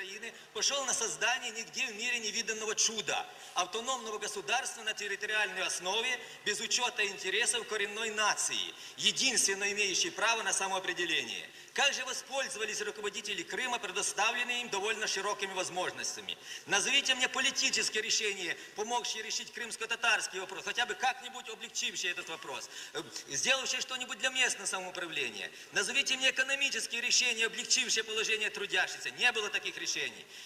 Украины пошел на создание нигде в мире невиданного чуда – автономного государства на территориальной основе без учета интересов коренной нации, единственно имеющей право на самоопределение. Как же воспользовались руководители Крыма предоставленными им довольно широкими возможностями? Назовите мне политические решения, помогшие решить крымско-татарский вопрос, хотя бы как-нибудь облегчившие этот вопрос, э, сделавшие что-нибудь для местного самоуправления. Назовите мне экономические решения, облегчившие положение трудящихся. Не было таких решений.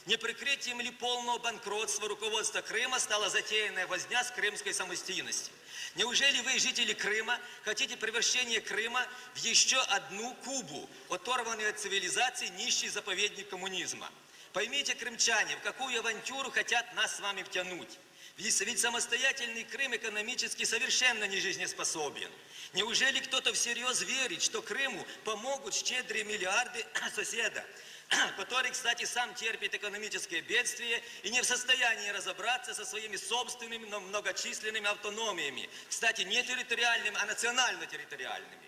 Не прикрытием ли полного банкротства руководства Крыма стала затеянная возня с крымской самостоятельностью? Неужели вы, жители Крыма, хотите превращения Крыма в еще одну Кубу, оторванную от цивилизации нищий заповедник коммунизма? Поймите, крымчане, в какую авантюру хотят нас с вами втянуть. Ведь ведь самостоятельный Крым экономически совершенно не жизнеспособен. Неужели кто-то всерьез верит, что Крыму помогут щедрые миллиарды соседа, который, кстати, сам терпит экономическое бедствие и не в состоянии разобраться со своими собственными, но многочисленными автономиями, кстати, не территориальными, а национально-территориальными.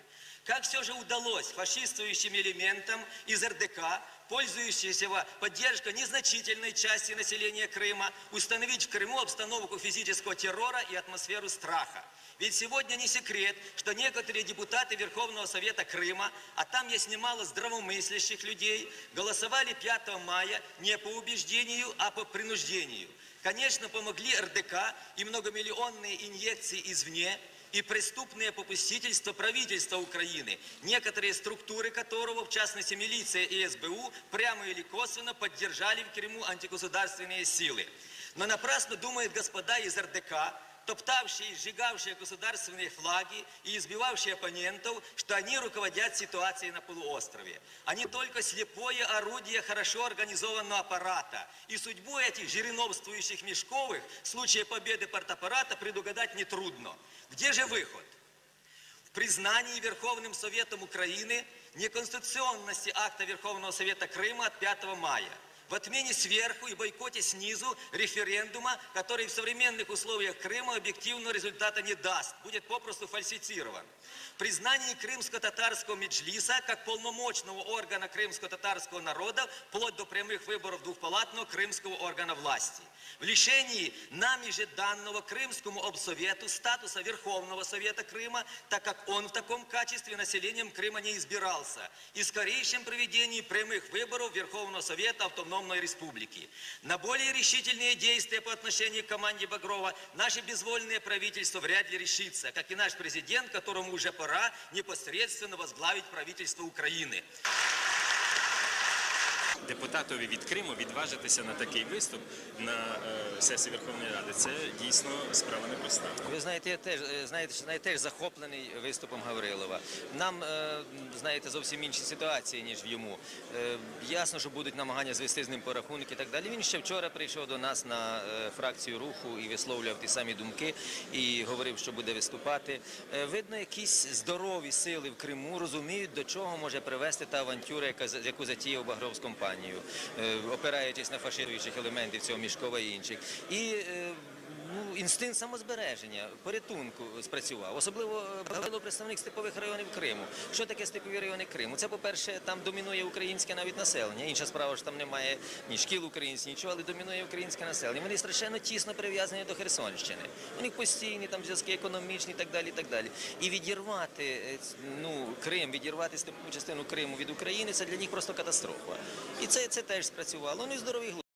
Как все же удалось фашистующим элементам из РДК, пользующимся поддержкой незначительной части населения Крыма, установить в Крыму обстановку физического террора и атмосферу страха? Ведь сегодня не секрет, что некоторые депутаты Верховного Совета Крыма, а там есть немало здравомыслящих людей, голосовали 5 мая не по убеждению, а по принуждению. Конечно, помогли РДК и многомиллионные инъекции извне, и преступное попустительство правительства Украины, некоторые структуры которого, в частности милиция и СБУ, прямо или косвенно поддержали в Крыму антигосударственные силы. Но напрасно думают господа из РДК, топтавшие и сжигавшие государственные флаги и избивавшие оппонентов, что они руководят ситуацией на полуострове. Они только слепое орудие хорошо организованного аппарата. И судьбу этих жириновствующих Мешковых в случае победы партаппарата предугадать нетрудно. Где же выход? В признании Верховным Советом Украины неконституционности акта Верховного Совета Крыма от 5 мая – в отмене сверху и бойкоте снизу референдума, который в современных условиях Крыма объективного результата не даст, будет попросту фальсифицирован. Признание крымско-татарского меджлиса как полномочного органа крымско-татарского народа вплоть до прямых выборов двухпалатного крымского органа власти. В лишении нами же данного Крымскому обсовету статуса Верховного Совета Крыма, так как он в таком качестве населением Крыма не избирался, и скорейшем проведении прямых выборов Верховного Совета Автономной Республики. На более решительные действия по отношению к команде Багрова наше безвольное правительство вряд ли решится, как и наш президент, которому уже пора непосредственно возглавить правительство Украины. Депутатові від Криму відважитися на такий виступ на е, сесії Верховної Ради. Це дійсно справа непроста. Ви знаєте, я теж е, знаєте, я теж захоплений виступом Гаврилова. Нам е, знаєте зовсім інші ситуації, ніж в йому. Ясно, що будуть намагання звести з ним порахунки і так далі. Він ще вчора прийшов до нас на фракцію руху і висловлював ті самі думки і говорив, що буде виступати. Видно, якісь здорові сили в Криму розуміють, до чого може привести та авантюра, яку затіяв Багров з компанією, е, опираючись на фашируючих елементів цього Мішкова і інших. І е, ну, інстинкт самозбереження, порятунку спрацював. Особливо е, представник степових районів Криму. Що таке степові райони Криму? Це, по-перше, там домінує українське навіть населення. Інша справа, що там немає ні шкіл українських, нічого, але домінує українське населення. Вони страшенно тісно прив'язані до Херсонщини. У них постійні там зв'язки економічні і так далі. І так далі. І відірвати е, ну, Крим, відірвати степову частину Криму від України, це для них просто катастрофа. І це, це теж спрацювало. Ну і здоровий.